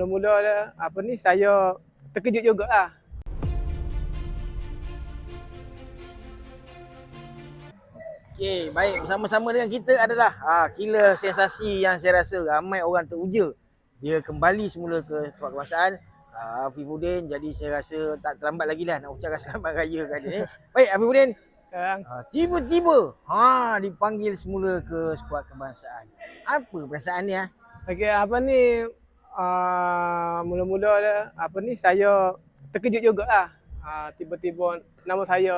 Mula-mula dah, apa ni saya terkejut juga lah. Okey, baik bersama-sama dengan kita adalah ah killer sensasi yang saya rasa ramai orang teruja. Dia kembali semula ke tempat kebangsaan. Ah, Afifuddin jadi saya rasa tak terlambat lagi lah nak ucapkan selamat raya kan ni. Baik Afifuddin, Sekarang ah, tiba-tiba ha dipanggil semula ke skuad kebangsaan. Apa perasaan ni ah? Okey, apa ni uh, mula-mula dah, apa ni saya terkejut juga lah. Uh, tiba-tiba nama saya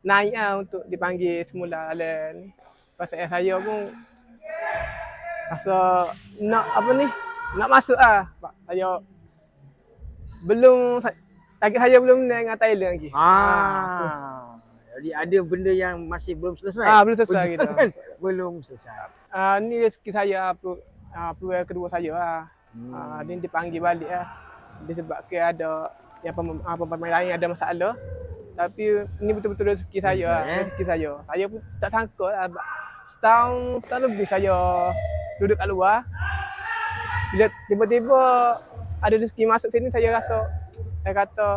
naik lah untuk dipanggil semula ni. Pasal saya pun rasa nak apa ni nak masuk lah. Sebab saya belum target saya belum naik dengan Thailand lagi. Ah. Jadi ada benda yang masih belum selesai. Ah, belum selesai gitu. Belum selesai. Ah, ni rezeki saya apa uh, kedua saya lah. Hmm. Hmm. dia dipanggil balik lah. Disebabkan ada yang pem, uh, pemain lain ada masalah. Tapi ni betul-betul rezeki saya lah. Eh. Rezeki saya. Saya pun tak sangka lah. Setahun, setahun lebih saya duduk kat luar. Bila tiba-tiba ada rezeki masuk sini saya rasa saya kata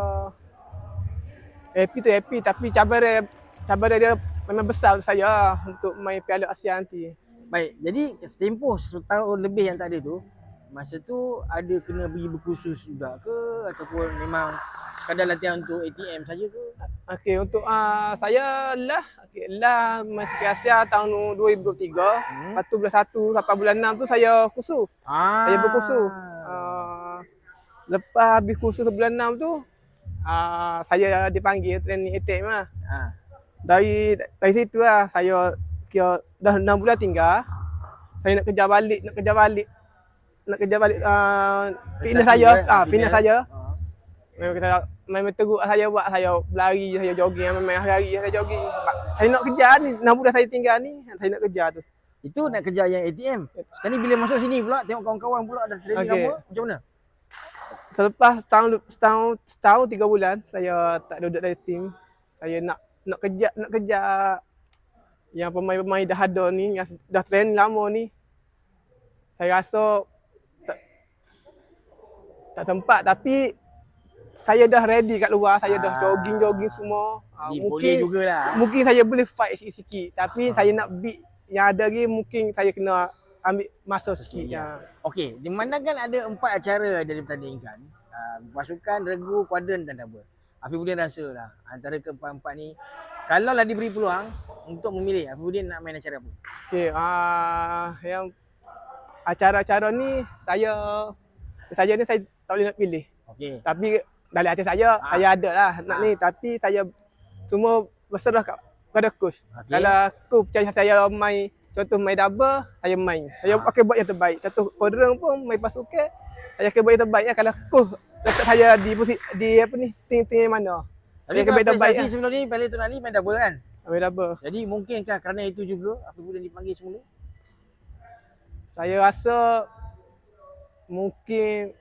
happy tu happy tapi cabaran cabaran dia memang besar untuk saya untuk main Piala Asia nanti. Baik, jadi setempoh setahun lebih yang tak ada tu, masa tu ada kena pergi berkursus juga ke ataupun memang sekadar latihan untuk ATM saja ke? Okey, untuk uh, saya lah, okay, lah masuk ke Asia tahun 2023. Hmm. Lepas tu bulan 1 sampai bulan 6 tu saya kursus. Ah. Saya berkursus. Uh, lepas habis kursus bulan 6 tu, uh, saya dipanggil training ATM lah. Ah. Dari dari situ lah saya kira dah 6 bulan tinggal. Saya nak kerja balik, nak kerja balik. Nak kerja balik uh, fitness saya, eh, ah fitness. fitness saya. Ah. Memang kita memang teruk saya buat saya berlari, saya jogging, memang hari-hari saya jogging. Sebab Saya nak kerja ni, 6 bulan saya tinggal ni, saya nak kerja tu. Itu nak kerja yang ATM. Sekarang ni bila masuk sini pula tengok kawan-kawan pula dah training Okey. lama, macam mana? Selepas setahun setahun setahun tiga bulan saya tak duduk dari tim. Saya nak nak kerja nak kerja yang pemain-pemain dah ada ni, yang dah training lama ni. Saya rasa tak sempat tapi saya dah ready kat luar, saya dah Ah. jogging-jogging semua. Ah, Jadi boleh jugalah. mungkin saya boleh fight sikit-sikit tapi saya nak beat yang ada lagi mungkin saya kena ambil masa sikit ya. Okey, di mana kan ada empat acara yang dipertandingkan. Uh, pasukan, regu, kuadran dan double. Afifuddin rasa lah antara keempat-empat ni kalau lah diberi peluang untuk memilih Afifuddin nak main acara apa? Okey, ah yang acara-acara ni saya saya ni saya tak boleh nak pilih. Okey. Tapi dalam hati saya Ah. saya ada lah nak Ah. ni tapi saya semua berserah kat pada coach. Okey. Kalau coach percaya saya main contoh main double, saya main. Saya Ah. akan buat yang terbaik. Contoh quadran pun main pasukan, saya akan buat yang terbaik ya. Kalau coach letak saya di posisi di apa ni tim-tim yang mana. Tapi Dia kan kebaikan baik prestasi lah. sebelum ni Piala Tun Ali main double kan? Main double. Jadi mungkinkah kerana itu juga Afifuddin dipanggil semula? Saya rasa mungkin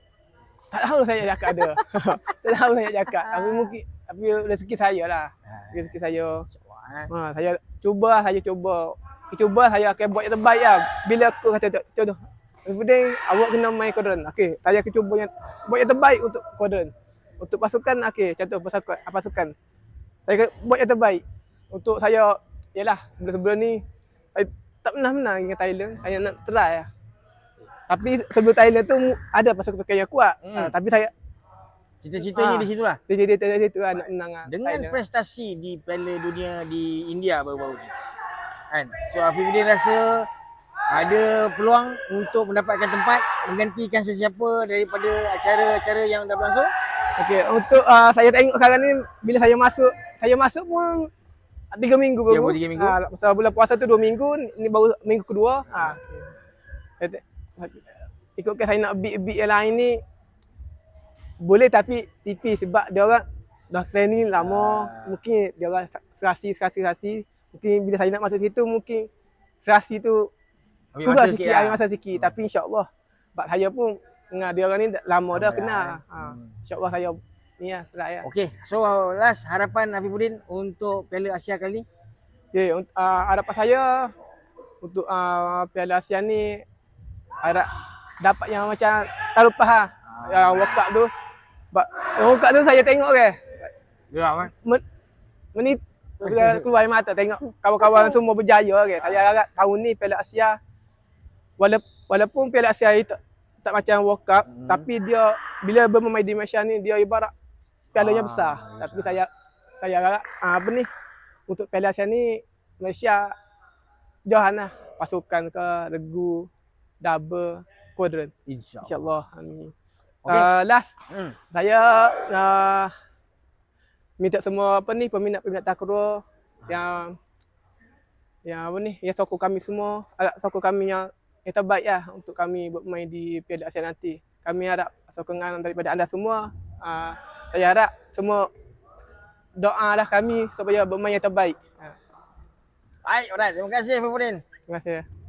tak tahu saya cakap ada. tak tahu saya cakap. Tapi mungkin tapi rezeki saya lah. Rezeki saya. Eh. Ha, saya cuba, saya cuba. Cuba saya akan buat yang terbaik lah. Bila aku kata contoh Kemudian awak kena main kuadran. Okey, saya akan cuba yang buat yang terbaik untuk kuadran. Untuk pasukan, okey, contoh pasukan, pasukan. Saya akan buat yang terbaik. Untuk saya, yalah, sebelum-sebelum ni, saya tak pernah menang dengan Thailand. Saya nak try lah. Tapi sebelum Thailand tu ada pasukan yang kuat. Hmm. Hmm. tapi saya, Cita-citanya Ah. di situlah. dia jadi dari situ lah nak menang. Dengan Thailand. prestasi di Piala Dunia di India baru-baru ni. Kan? So Afifuddin rasa ada peluang untuk mendapatkan tempat menggantikan sesiapa daripada acara-acara yang dah berlangsung. Okey, untuk uh, saya tengok sekarang ni bila saya masuk, saya masuk pun tiga minggu baru. Ya, baru tiga minggu. Ah, pasal bulan puasa tu dua minggu, ni baru minggu kedua. Ha. Te- ikutkan saya nak beat-beat yang lain ni boleh tapi tipis sebab dia orang dah training lama, Ah. mungkin dia orang serasi serasi serasi. Mungkin bila saya nak masuk situ mungkin serasi tu Ambil kurang sikit, sikit sikit lah. ambil masa sikit. Tapi insya-Allah sebab saya pun dengar dia orang ni lama dah Lama kenal. Ha. Hmm. InsyaAllah saya ni lah, try lah. Okey, so last harapan Afifuddin untuk Piala Asia kali ni? Okay, uh, harapan saya untuk uh, Piala Asia ni harap dapat yang macam tak lupa ha. yang World Cup tu. World Cup tu saya tengok ke. Ya, man. Men, menit keluar air mata tengok kawan-kawan semua berjaya ke. Saya harap tahun ni Piala Asia walaupun walaupun Piala Asia itu tak macam World Cup Hmm. tapi dia bila bermain di Malaysia ni dia ibarat pialanya Ah, besar. besar. Tapi saya saya harap ah, apa ni untuk Piala Asia ni Malaysia johan lah pasukan ke regu double quadrant InsyaAllah. insyaallah amin. Okey. Uh, last Hmm. saya uh, minta semua apa ni peminat-peminat takraw yang yang apa ni yang sokong kami semua agak sokong kami yang yang terbaik lah untuk kami bermain di Piala Asia nanti. Kami harap sokongan daripada anda semua. Uh, saya harap semua doa lah kami supaya bermain yang terbaik. Baik, alright. Terima kasih Fifudin. terima kasih.